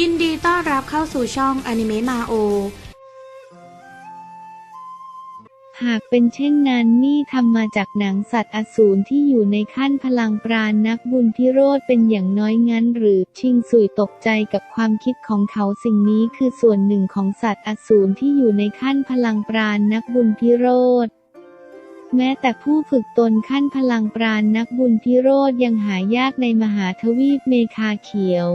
ยินดีต้อนรับเข้าสู่ช่องอนิเมะมาโอ หากเป็นเช่นนั้นนี่ทำมาจากหนังสัตว์อสูรที่อยู่ในขั้นพลังปราณนักบุญพิโรธเป็นอย่างน้อยงั้น หรือชิงสุยตกใจกับความคิดของเขาสิ่งนี้คือส่วนหนึ่งของสัตว์อสูรที่อยู่ในขั้นพลังปราณนักบุญพิโรธแม้แต่ผู้ฝึกตนขั้นพลังปราณนักบุญพิโรธยังหายากในมหาทวีปเมคาเขียว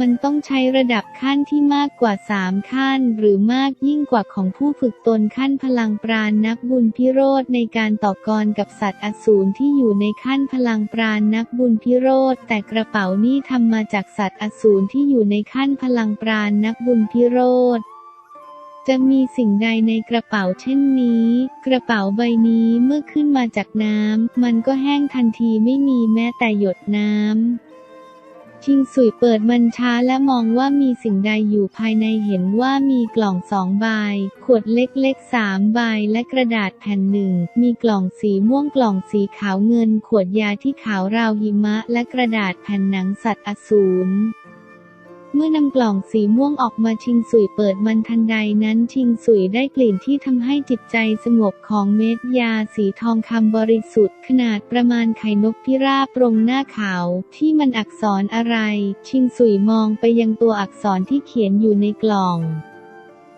มันต้องใช้ระดับขั้นที่มากกว่าสามขั้น หรือมากยิ่งกว่าของผู้ฝึกตนขั้นพลังปราณนักบุญพิโรธในการต่อกรกับสัตว์อสูรที่อยู่ในขั้นพลังปราณนักบุญพิโรธแต่กระเป๋านี่ทำมาจากสัตว์อสูรที่อยู่ในขั้นพลังปราณนักบุญพิโรธจะมีสิ่งใดในกระเป๋าเช่นนี้ กระเป๋าใบนี้เมื่อขึ้นมาจากน้ำมันก็แห้งทันทีไม่มีแม้แต่หยดน้ำ ชิงสุยเปิดมันช้าและมองว่ามีสิ่งใดอยู่ภายในเห็นว่ามีกล่องสองใบ ขวดเล็กๆสามใบและกระดาษแผ่นหนึ่ง มีกล่องสีม่วงกล่องสีขาวเงิน ขวดยาที่ขาวราวหิมะ และกระดาษแผ่นหนังสัตว์อสูร เมื่อนำกล่องสีม่วงออกมาชิงสุยเปิดมันทันใดนั้นชิงสุยได้กลิ่นที่ทำให้จิตใจสงบของเม็ดยาสีทองคำบริสุทธิ์ ขนาดประมาณไข่นกพิราบตรงหน้าขาวที่มันอักษรอะไร ชิงสุยมองไปยังตัวอักษรที่เขียนอยู่ในกล่อง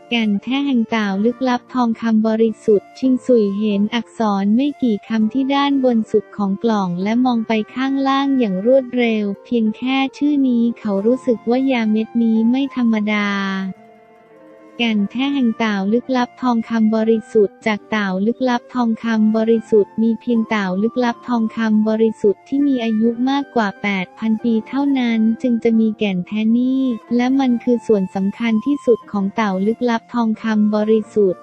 แก่นแท้แห่งกล่าวลึกลับทองคำบริสุทธิ์ ชิงสุยเห็นอักษรไม่กี่คำที่ด้านบนสุดของกล่องและมองไปข้างล่างอย่างรวดเร็ว เพียงแค่ชื่อนี้เขารู้สึกว่ายาเม็ดนี้ไม่ธรรมดา แก่นแท้แห่งเต่าลึกลับทองคำบริสุทธิ์จากเต่าลึกลับทองคำบริสุทธิ์มีเพียงเต่าลึกลับทองคำบริสุทธิ์ที่มีอายุมากกว่า 8,000 ปีเท่านั้นจึงจะมีแก่นแท้นี่และมันคือส่วนสำคัญที่สุดของเต่าลึกลับทองคำบริสุทธิ์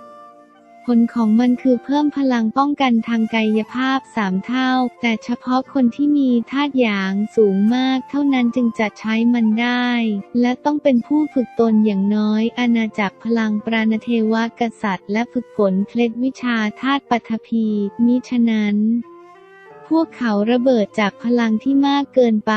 ผลของมันคือเพิ่มพลังป้องกันทางกายภาพสามเท่า แต่เฉพาะคนที่มีธาตุหยางสูงมากเท่านั้นจึงจะใช้มันได้ และต้องเป็นผู้ฝึกตนอย่างน้อย อาณาจักรพลังปราณเทวกษัตริย์ และฝึกฝนเคล็ดวิชาธาตุปัทภีมิฉะนั้น พวกเขาระเบิดจากพลังที่มากเกินไป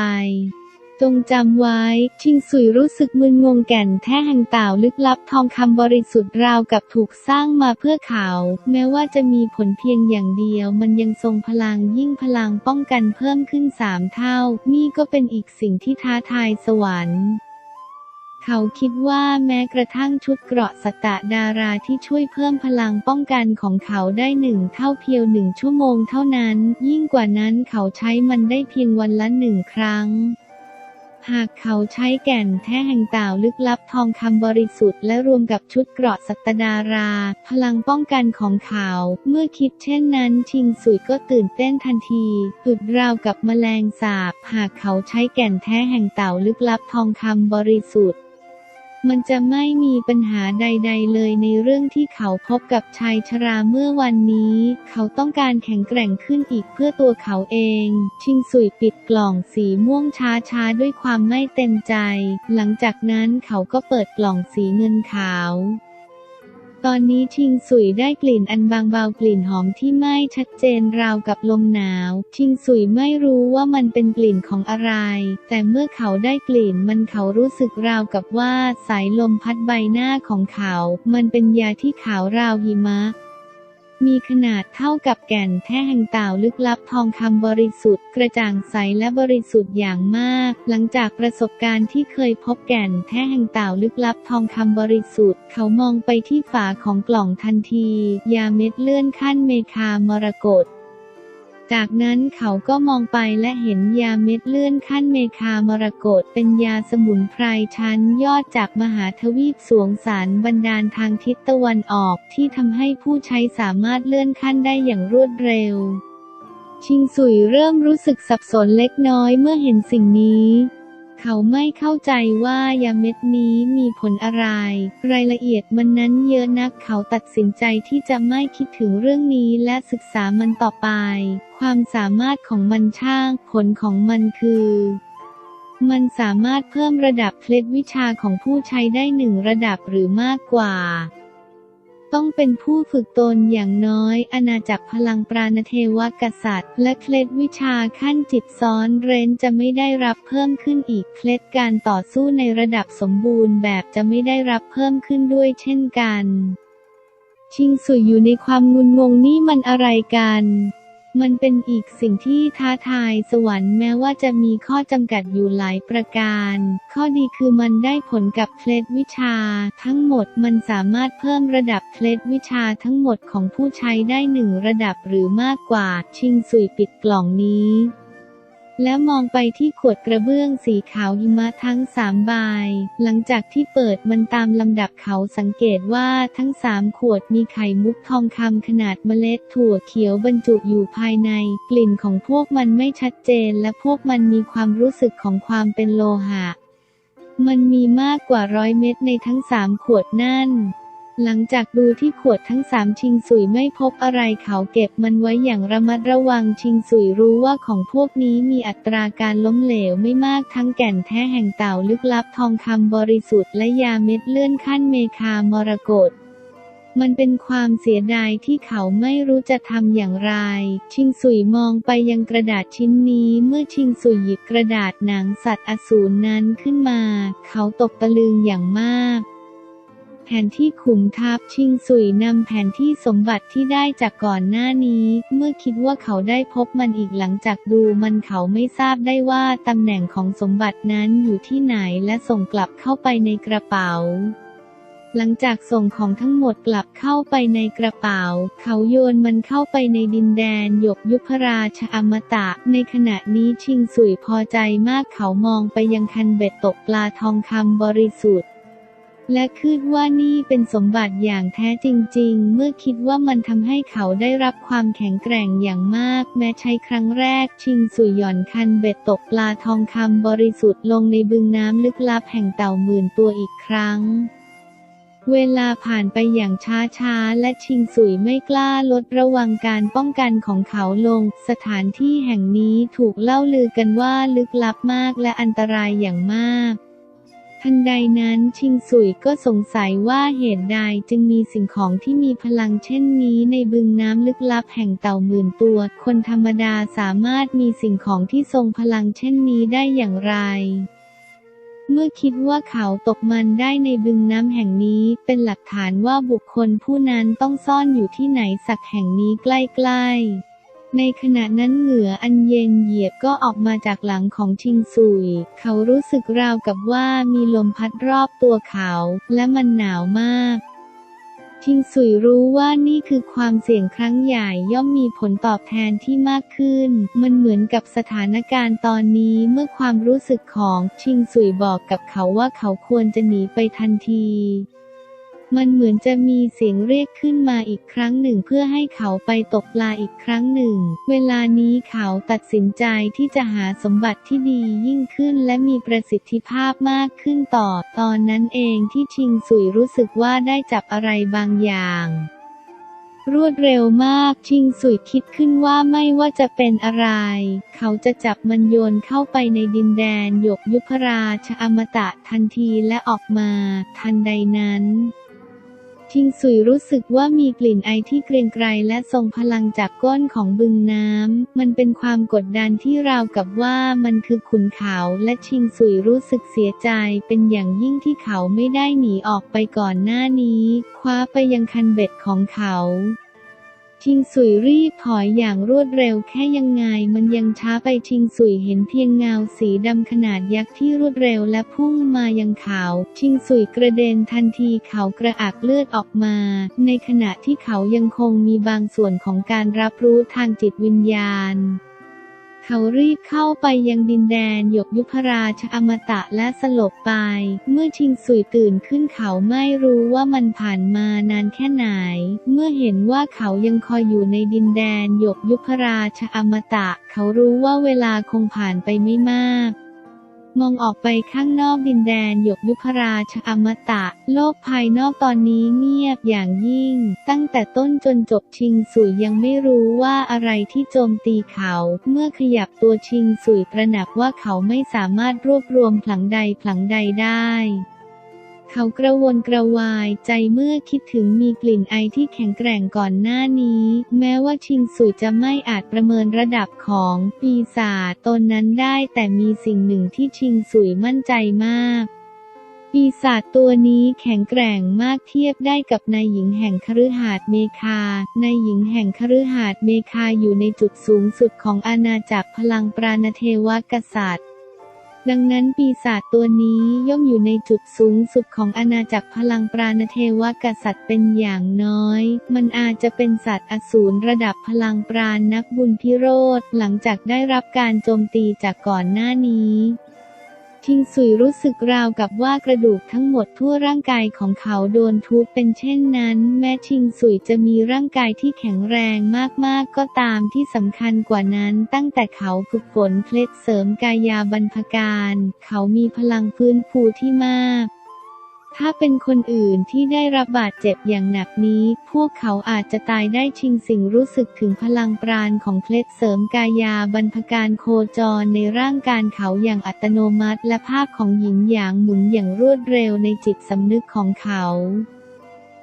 จงจำไว้ ชิงสุยรู้สึกมึนงงแก่นแท้แห่งเต่าลึกลับทองคำบริสุทธิ์ราวกับถูกสร้างมาเพื่อเขา แม้ว่าจะมีผลเพียงอย่างเดียว มันยังทรงพลังยิ่งพลังป้องกันเพิ่มขึ้นสามเท่า นี่ก็เป็นอีกสิ่งที่ท้าทายสวรรค์เขาคิดว่าแม้กระทั่งชุดเกราะสตะดาราที่ช่วยเพิ่มพลังป้องกันของเขาได้หนึ่งเท่าเพียวหนึ่งชั่วโมงเท่านั้น ยิ่งกว่านั้นเขาใช้มันได้เพียงวันละหนึ่งครั้ง หากเขาใช้แก่นแท้แห่งเต่าลึกลับทองคำบริสุทธิ์และรวมกับชุดเกราะสัตดารา พลังป้องกันของเขา เมื่อคิดเช่นนั้นชิงสุยก็ตื่นเต้นทันทีอึดราวกับแมลงสาบ หากเขาใช้แก่นแท้แห่งเต่าลึกลับทองคำบริสุทธิ์ มันจะไม่มีปัญหาใด ๆ เลยในเรื่องที่เขาพบกับชายชราเมื่อวันนี้ เขาต้องการแข็งแกร่งขึ้นอีกเพื่อตัวเขาเอง ชิงสุยปิดกล่องสีม่วงช้าๆด้วยความไม่เต็มใจ หลังจากนั้นเขาก็เปิดกล่องสีเงินขาว ตอนนี้ชิงสุยได้กลิ่นอันบางเบากลิ่นหอมที่ไม่ชัดเจนราวกับลมหนาว ชิงสุยไม่รู้ว่ามันเป็นกลิ่นของอะไร แต่เมื่อเขาได้กลิ่นมันเขารู้สึกราวกับว่าสายลมพัดใบหน้าของเขา มันเป็นยาที่ขาวราวหิมะ มีขนาดเท่ากับแก่นแท้แห่งเต่าลึกลับทองคำบริสุทธิ์ กระจ่างใสและบริสุทธิ์อย่างมาก หลังจากประสบการณ์ที่เคยพบแก่นแท้แห่งเต่าลึกลับทองคำบริสุทธิ์ เขามองไปที่ฝาของกล่องทันที ยาเม็ดเลื่อนขั้นเมคามรกต จากนั้นเขาก็มองไปและเห็นยาเม็ดเลื่อนขั้นเมคามรกตเป็นยาสมุนไพรชั้นยอดจากมหาทวีปสวงสารบันดาลทางทิศตะวันออกที่ทำให้ผู้ใช้สามารถเลื่อนขั้นได้อย่างรวดเร็ว ชิงสุยเริ่มรู้สึกสับสนเล็กน้อยเมื่อเห็นสิ่งนี้ เขาไม่เข้าใจว่ายาเม็ดนี้มีผลอะไร รายละเอียดมันนั้นเยอะนักเขาตัดสินใจที่จะไม่คิดถึงเรื่องนี้และศึกษามันต่อไป ความสามารถของมันช่าง ผลของมันคือมันสามารถเพิ่มระดับเคล็ดวิชาของผู้ใช้ได้หนึ่งระดับหรือมากกว่า ต้องเป็นผู้ฝึกตนอย่างน้อยอาณาจักรพลังปราณเทวกษัตริย์ และเคล็ดวิชาขั้นจิตซ้อนเร้นจะไม่ได้รับเพิ่มขึ้นอีกเคล็ดการต่อสู้ในระดับสมบูรณ์แบบจะไม่ได้รับเพิ่มขึ้นด้วยเช่นกัน ชิงสุยอยู่ในความงุนงงนี่มันอะไรกัน มันเป็นอีกสิ่งที่ท้าทายสวรรค์แม้ว่าจะมีข้อจำกัดอยู่หลายประการ ข้อดีคือมันได้ผลกับเคล็ดวิชา ทั้งหมดมันสามารถเพิ่มระดับเคล็ดวิชาทั้งหมดของผู้ใช้ได้หนึ่งระดับหรือมากกว่า ชิงสุยปิดกล่องนี้ แล้วมองไปที่ขวดกระเบื้องสีขาวหิมะทั้งสามใบหลังจากที่เปิดมันตามลำดับเขาสังเกตว่าทั้งสามขวดมีไข่มุกทองคำขนาดเมล็ดถั่วเขียวบรรจุอยู่ภายใน กลิ่นของพวกมันไม่ชัดเจน และพวกมันมีความรู้สึกของความเป็นโลหะ มันมีมากกว่าร้อยเม็ดในทั้งสามขวดนั่น หลังจากดูที่ขวดทั้งสามชิงสุยไม่พบอะไรเขาเก็บมันไว้อย่างระมัดระวังชิงสุยรู้ว่าของพวกนี้มีอัตราการล้มเหลวไม่มากทั้งแก่นแท้แห่งเต่าลึกลับทองคำบริสุทธิ์และยาเม็ดเลื่อนขั้นเมคามรกตมันเป็นความเสียดายที่เขาไม่รู้จะทำอย่างไร ชิงสุยมองไปยังกระดาษชิ้นนี้เมื่อชิงสุยหยิบกระดาษหนังสัตว์อสูรนั้นขึ้นมา เขาตกตะลึงอย่างมาก แผนที่ขุมทัพชิงสุยนำแผนที่สมบัติที่ได้จากก่อนหน้านี้ เมื่อคิดว่าเขาได้พบมันอีกหลังจากดูมันเขาไม่ทราบได้ว่าตำแหน่งของสมบัตินั้นอยู่ที่ไหนและส่งกลับเข้าไปในกระเป๋าหลังจากส่งของทั้งหมดกลับเข้าไปในกระเป๋า เขาโยนมันเข้าไปในดินแดนหยกยุพราชอมตะ ในขณะนี้ชิงสุยพอใจมากเขามองไปยังคันเบ็ดตกปลาทองคำบริสุทธิ์ และคิดว่านี่เป็นสมบัติอย่างแท้จริง ๆ เมื่อคิดว่ามันทำให้เขาได้รับความแข็งแกร่งอย่างมาก แม้ใช้ครั้งแรก ชิงสุยหย่อนคันเบ็ดตกปลาทองคำบริสุทธิ์ลงในบึงน้ำลึกลับแห่งเต่าหมื่นตัวอีกครั้ง เวลาผ่านไปอย่างช้าๆ และชิงสุยไม่กล้าลดระวังการป้องกันของเขาลง สถานที่แห่งนี้ถูกเล่าลือกันว่าลึกลับมากและอันตรายอย่างมาก ทันใดนั้นชิงสุยก็สงสัยว่าเหตุใดจึงมีสิ่งของที่มีพลังเช่นนี้ในบึงน้ำลึกลับแห่งเต่าหมื่นตัว คนธรรมดาสามารถมีสิ่งของที่ทรงพลังเช่นนี้ได้อย่างไร เมื่อคิดว่าเขาตกมันได้ในบึงน้ำแห่งนี้เป็นหลักฐานว่าบุคคลผู้นั้นต้องซ่อนอยู่ที่ไหนสักแห่งนี้ใกล้ๆ ในขณะนั้นเหงื่ออันเย็นเหยียบก็ออกมาจากหลังของชิงซุย เขารู้สึกราวกับว่ามีลมพัดรอบตัวเขา และมันหนาวมาก ชิงสุยรู้ว่านี่คือความเสี่ยงครั้งใหญ่ย่อมมีผลตอบแทนที่มากขึ้น มันเหมือนกับสถานการณ์ตอนนี้เมื่อความรู้สึกของชิงสุยบอกกับเขาว่าเขาควรจะหนีไปทันที มันเหมือนจะมีเสียงเรียกขึ้นมาอีกครั้งหนึ่งเพื่อให้เขาไปตกปลาอีกครั้งหนึ่ง เวลานี้เขาตัดสินใจที่จะหาสมบัติที่ดียิ่งขึ้นและมีประสิทธิภาพมากขึ้นต่อ ตอนนั้นเองที่ชิงสุยรู้สึกว่าได้จับอะไรบางอย่างรวดเร็วมากชิงสุยคิดขึ้นว่าไม่ว่าจะเป็นอะไร เขาจะจับมันโยนเข้าไปในดินแดนหยกยุพราชอมตะทันทีและออกมา ทันใดนั้น ชิงสุยรู้สึกว่ามีกลิ่นไอที่เกรียงไกรและทรงพลังจากก้นของบึงน้ำ มันเป็นความกดดันที่ราวกับว่ามันคือขุนเขาและชิงสุยรู้สึกเสียใจเป็นอย่างยิ่งที่เขาไม่ได้หนีออกไปก่อนหน้านี้ คว้าไปยังคันเบ็ดของเขา ชิงสุยรีบถอยอย่างรวดเร็วแค่ยังไงมันยังช้าไปชิงสุยเห็นเพียงเงาสีดำขนาดยักษ์ที่รวดเร็วและพุ่งมายังเขา ชิงสุยกระเด็นทันทีเขากระอักเลือดออกมา ในขณะที่เขายังคงมีบางส่วนของการรับรู้ทางจิตวิญญาณ เขารีบเข้าไปยังดินแดนหยกยุพราชอมตะและสลบไป เมื่อชิงสุยตื่นขึ้นเขาไม่รู้ว่ามันผ่านมานานแค่ไหน เมื่อเห็นว่าเขายังคอยอยู่ในดินแดนหยกยุพราชอมตะ เขารู้ว่าเวลาคงผ่านไปไม่มาก มองออกไปข้างนอกดินแดนหยกยุพราชอมตะ โลกภายนอกตอนนี้เงียบอย่างยิ่ง ตั้งแต่ต้นจนจบชิงสุยยังไม่รู้ว่าอะไรที่โจมตีเขา เมื่อขยับตัวชิงสุยตระหนักว่าเขาไม่สามารถรวบรวมผลังใดผลังใดได้ เขากระวนกระวายใจเมื่อคิดถึงมีกลิ่นไอที่แข็งแกร่งก่อนหน้านี้ แม้ว่าชิงสุยจะไม่อาจประเมินระดับของปีศาจตนนั้นได้ แต่มีสิ่งหนึ่งที่ชิงสุยมั่นใจมาก ปีศาจตัวนี้แข็งแกร่งมากเทียบได้กับนายหญิงแห่งคฤหาสน์เมคานายหญิงแห่งคฤหาสน์เมคาอยู่ในจุดสูงสุดของอาณาจักรพลังปราณเทวกษัตริย์ ดังนั้นปีศาจตัวนี้ย่อมอยู่ในจุดสูงสุดของอาณาจักรพลังปราณเทวกษัตริย์เป็นอย่างน้อย มันอาจจะเป็นสัตว์อสูรระดับพลังปราณนักบุญพิโรธหลังจากได้รับการโจมตีจากก่อนหน้านี้ ชิงสุยรู้สึกราวกับว่ากระดูกทั้งหมดทั่วร่างกายของเขาโดนทุบเป็นเช่นนั้น แม้ชิงสุยจะมีร่างกายที่แข็งแรงมากๆก็ตามที่สำคัญกว่านั้น ตั้งแต่เขาฝึกฝนเคล็ดเสริมกายาบรรพการ เขามีพลังฟื้นฟูที่มาก ถ้าเป็นคนอื่นที่ได้รับบาดเจ็บอย่างหนักนี้ พวกเขาอาจจะตายได้ชิงสิ่งรู้สึกถึงพลังปราณของเคล็ดเสริมกายาบรรพการโคจรในร่างกายเขาอย่างอัตโนมัติ และภาพของหญิงหยางหมุนอย่างรวดเร็วในจิตสำนึกของเขา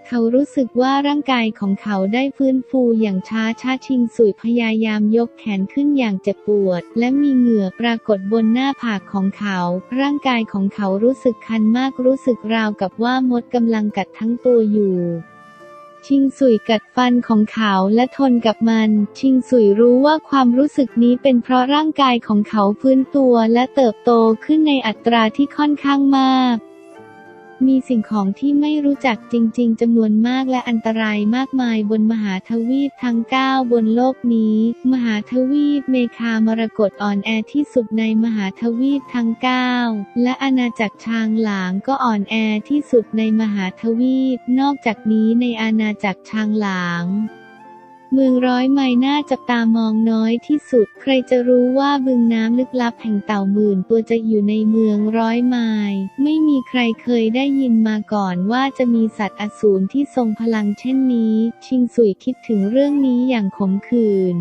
เขารู้สึกว่าร่างกายของเขาได้ฟื้นฟูอย่างช้าช้าชิงสุยพยายามยกแขนขึ้นอย่างเจ็บปวด และมีเหงื่อปรากฏบนหน้าผากของเขา ร่างกายของเขารู้สึกคันมากรู้สึกราวกับว่ามดกำลังกัดทั้งตัวอยู่ชิงสุยกัดฟันของเขาและทนกับมัน ชิงสุยรู้ว่าความรู้สึกนี้เป็นเพราะร่างกายของเขาฟื้นตัวและเติบโตขึ้นในอัตราที่ค่อนข้างมาก มีสิ่งของที่ไม่รู้จักจริง ๆจำนวนมากและอันตรายมากมายบนมหาทวีปทั้ง 9 บนโลกนี้ มหาทวีปเมคามรกตอ่อนแอที่สุดในมหาทวีปทั้ง 9 และอาณาจักรชางหลางก็อ่อนแอที่สุดในมหาทวีป นอกจากนี้ในอาณาจักรชางหลาง เมืองร้อยไมล์น่าจับตามองน้อยที่สุด ใครจะรู้ว่าบึงน้ำลึกลับแห่งเต่าหมื่นตัวจะอยู่ในเมืองร้อยไมล์ไม่มีใครเคยได้ยินมาก่อนว่าจะมีสัตว์อสูรที่ทรงพลังเช่นนี้ ชิงสุยคิดถึงเรื่องนี้อย่างขมขื่น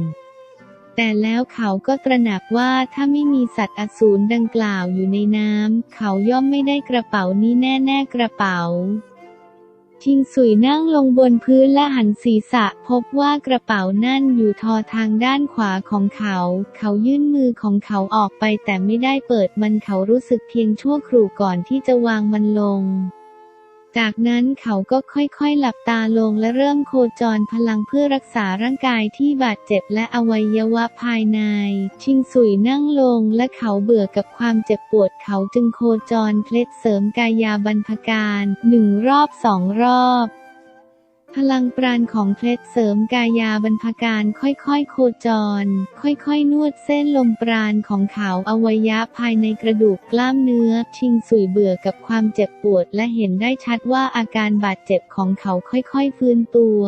แต่แล้วเขาก็ตระหนักว่าถ้าไม่มีสัตว์อสูรดังกล่าวอยู่ในน้ำเขาย่อมไม่ได้กระเป๋านี้แน่ ๆ กระเป๋า ชิงสุยนั่งลงบนพื้นและหันศีรษะพบว่ากระเป๋านั่นอยู่ทอทางด้านขวาของเขา เขายื่นมือของเขาออกไปแต่ไม่ได้เปิดมันเขารู้สึกเพียงชั่วครู่ก่อนที่จะวางมันลง จากนั้นเขาก็ค่อยๆ หลับตาลงและเริ่มโคจรพลังเพื่อรักษาร่างกายที่บาดเจ็บและอวัยวะภายใน ชิงสุยนั่งลงและเขาเบื่อกับความเจ็บปวดเขาจึงโคจรเคล็ดเสริมกายาบรรพการหนึ่งรอบสองรอบ พลังปราณของเคล็ดเสริมกายาบรรพการค่อยๆ โคจร ค่อยๆ นวดเส้นลมปราณของเขาอวัยวะภายในกระดูกกล้ามเนื้อ ชิงสุยเบื่อกับความเจ็บปวดและเห็นได้ชัดว่าอาการบาดเจ็บของเขาค่อยๆ ฟื้นตัว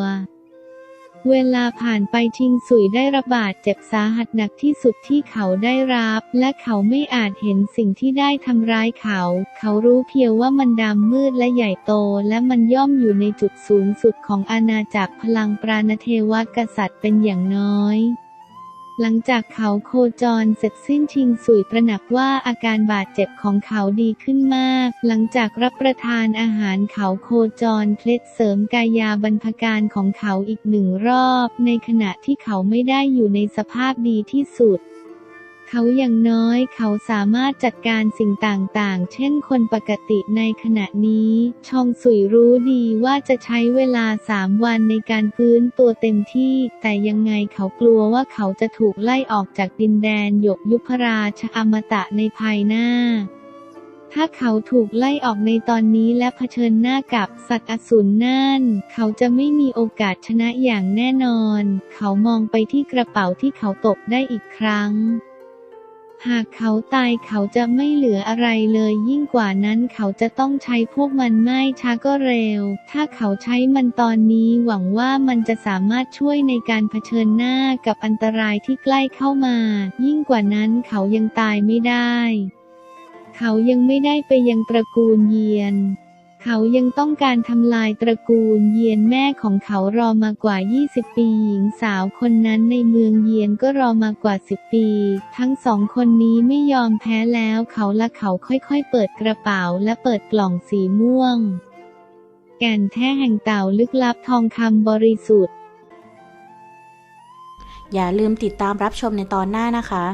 เวลาผ่านไปชิงสุยได้รับบาดเจ็บสาหัสหนักที่สุดที่เขาได้รับ และเขาไม่อาจเห็นสิ่งที่ได้ทำร้ายเขา เขารู้เพียงว่ามันดำมืดและใหญ่โต และมันย่อมอยู่ในจุดสูงสุดของอาณาจักรพลังปราณเทวกษัตริย์เป็นอย่างน้อย หลังจากเขาโคจรเสร็จสิ้นชิงสุยตระหนักว่าอาการบาดเจ็บของเขาดีขึ้นมาก หลังจากรับประทานอาหารเขาโคจรเคล็ดเสริมกายาบรรพการของเขาอีกหนึ่งรอบ ในขณะที่เขาไม่ได้อยู่ในสภาพดีที่สุด เขาอย่างน้อยเขาสามารถจัดการสิ่งต่างๆ เช่นคนปกติในขณะนี้ ชองสุยรู้ดีว่าจะใช้เวลาสามวันในการฟื้นตัวเต็มที่ แต่ยังไงเขากลัวว่าเขาจะถูกไล่ออกจากดินแดนหยกยุพราชอมตะในภายหน้าถ้าเขาถูกไล่ออกในตอนนี้และเผชิญหน้ากับสัตว์อสูรนั่น เขาจะไม่มีโอกาสชนะอย่างแน่นอน เขามองไปที่กระเป๋าที่เขาตกได้อีกครั้ง หากเขาตายเขาจะไม่เหลืออะไรเลยยิ่งกว่านั้นเขาจะต้องใช้พวกมันไม่ช้าก็เร็ว ถ้าเขาใช้มันตอนนี้หวังว่ามันจะสามารถช่วยในการเผชิญหน้ากับอันตรายที่ใกล้เข้ามา ยิ่งกว่านั้นเขายังตายไม่ได้ เขายังไม่ได้ไปยังตระกูลเยียน เขายังต้องการทำลายตระกูลเยียนแม่ของเขารอมากว่า 20 ปีหญิงสาวคนนั้นในเมืองเยียนก็รอมากว่า 10 ปี ทั้งสองคนนี้ไม่ยอมแพ้แล้วเขาและเขาค่อยๆ เปิดกระเป๋าและเปิดกล่องสีม่วง แก่นแท้แห่งเต่าลึกลับทองคำบริสุทธิ์ อย่าลืมติดตามรับชมในตอนหน้านะคะ